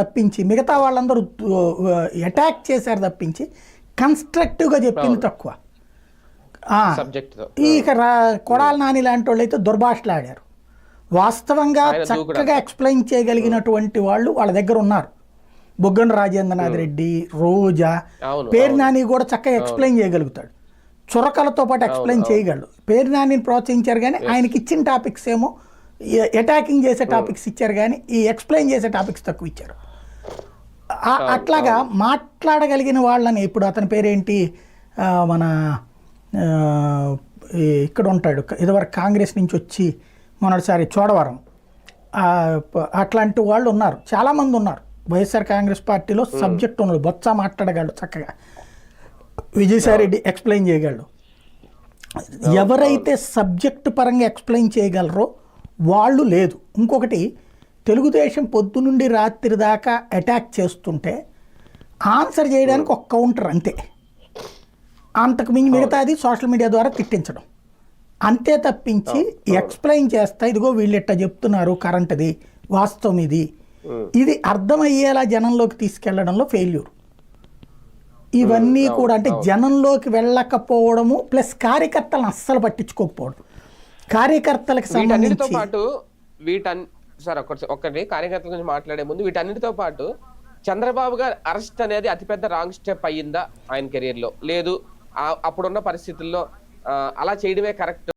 తప్పించి మిగతా వాళ్ళందరూ అటాక్ చేశారు తప్పించి కన్స్ట్రక్టివ్గా చెప్పింది తక్కువ. ఇక కొడాల నాని లాంటి వాళ్ళు అయితే దుర్భాషలాడారు వాస్తవంగా చక్కగా ఎక్స్ప్లెయిన్ చేయగలిగినటువంటి వాళ్ళు వాళ్ళ దగ్గర ఉన్నారు. బొగ్గన రాజేంద్రనాథ్ రెడ్డి రోజా పేరు నాని కూడా చక్కగా ఎక్స్ప్లెయిన్ చేయగలుగుతాడు. చురకలతో పాటు ఎక్స్ప్లెయిన్ చేయగలడు. పేరు నానిని ప్రోత్సహించారు కానీ ఆయనకి ఇచ్చిన టాపిక్స్ ఏమో అటాకింగ్ చేసే టాపిక్స్ ఇచ్చారు కానీ ఈ ఎక్స్ప్లెయిన్ చేసే టాపిక్స్ తక్కువ ఇచ్చారు. ఆ- అట్లాగా మాట్లాడగలిగిన వాళ్ళని ఇప్పుడు అతని పేరేంటి? మన ఇక్కడ ఉంటాడు ఇదివరకు కాంగ్రెస్ నుంచి వచ్చి మొన్నటిసారి చోడవరం. అట్లాంటి వాళ్ళు ఉన్నారు చాలామంది ఉన్నారు. వైఎస్ఆర్ కాంగ్రెస్ పార్టీలో సబ్జెక్ట్ ఉన్నాడు బొత్స మాట్లాడగలడు చక్కగా. విజయసాయి రెడ్డి ఎక్స్ప్లెయిన్ చేయగలడు. ఎవరైతే సబ్జెక్ట్ పరంగా ఎక్స్ప్లెయిన్ చేయగలరో వాళ్ళు లేదు. ఇంకొకటి తెలుగుదేశం పొద్దు నుండి రాత్రి దాకా అటాక్ చేస్తుంటే ఆన్సర్ చేయడానికి ఒక కౌంటర్ అంతే. అంతకు మించి మిగతాది సోషల్ మీడియా ద్వారా తిట్టించడం. అంతే తప్పించి ఎక్స్ప్లెయిన్ చేస్తా ఇదిగో వీళ్ళు ఇట్ట చెప్తున్నారు కరెంట్ది వాస్తవం ఇది. ఇది అర్థమయ్యేలా జనంలోకి తీసుకెళ్ళడంలో ఫెయిల్యూర్ ఇవన్నీ కూడా అంటే జనంలోకి వెళ్ళకపోవడము ప్లస్ కార్యకర్తలను అస్సలు పట్టించుకోకపోవడం. కార్యకర్తలకు వీటన్నిటితో పాటు వీటన్ సార్ ఒకటి ఒకటి కార్యకర్తల గురించి మాట్లాడే ముందు వీటన్నిటితో పాటు చంద్రబాబు గారు అరెస్ట్ అనేది అతిపెద్ద రాంగ్ స్టెప్ అయ్యిందా ఆయన కెరీర్లో లేదు అప్పుడున్న పరిస్థితుల్లో అలా చేయడమే కరెక్ట్